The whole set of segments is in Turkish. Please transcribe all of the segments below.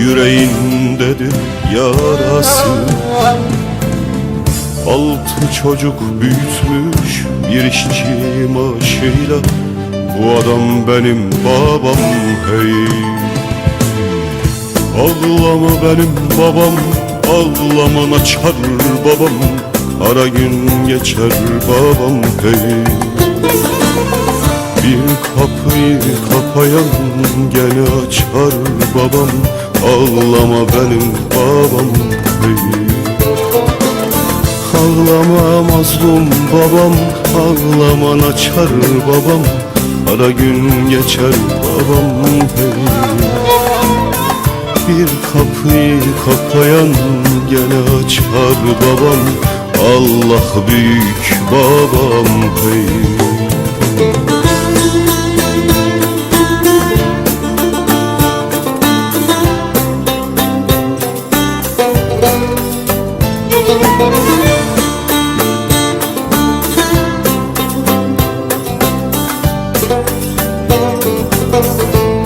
Yüreğindedir yarası. Altı çocuk büyütmüş Bir işçi maaşıyla. Bu adam benim babam hey. Ağlama benim babam Ağlama açar babam? Ara gün geçer babam hey. Bir kapıyı kapayan gene açar babam Ağlama benim babam hey. Ağlama mazlum babam Ağlaman açar babam Ara gün geçer babam hey. Bir kapıyı kapayan gene açar babam Allah büyük babam Bu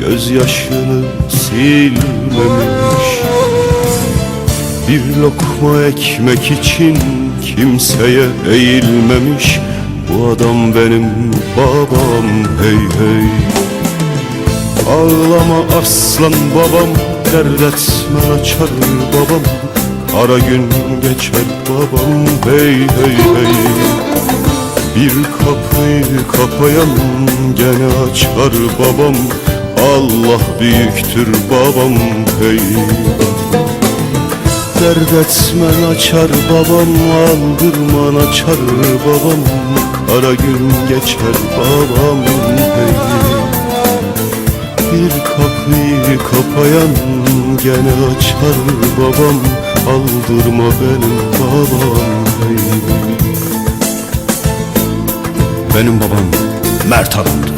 Gözyaşını silmemiş. Bir lokma ekmek için kimseye eğilmemiş. Bu adam benim babam hey hey. Ağlama aslan babam Dert etme açar babam. Ara gün geçer babam hey hey hey. Bir kapıyı kapayan gene açar babam Allah büyüktür babam hey Dert etmen açar babam aldırman açar babam. Ara gün geçer babam hey Bir kapıyı kapayan gene açar babam. Aldırma benim babam hey Benim babam mert adamdı.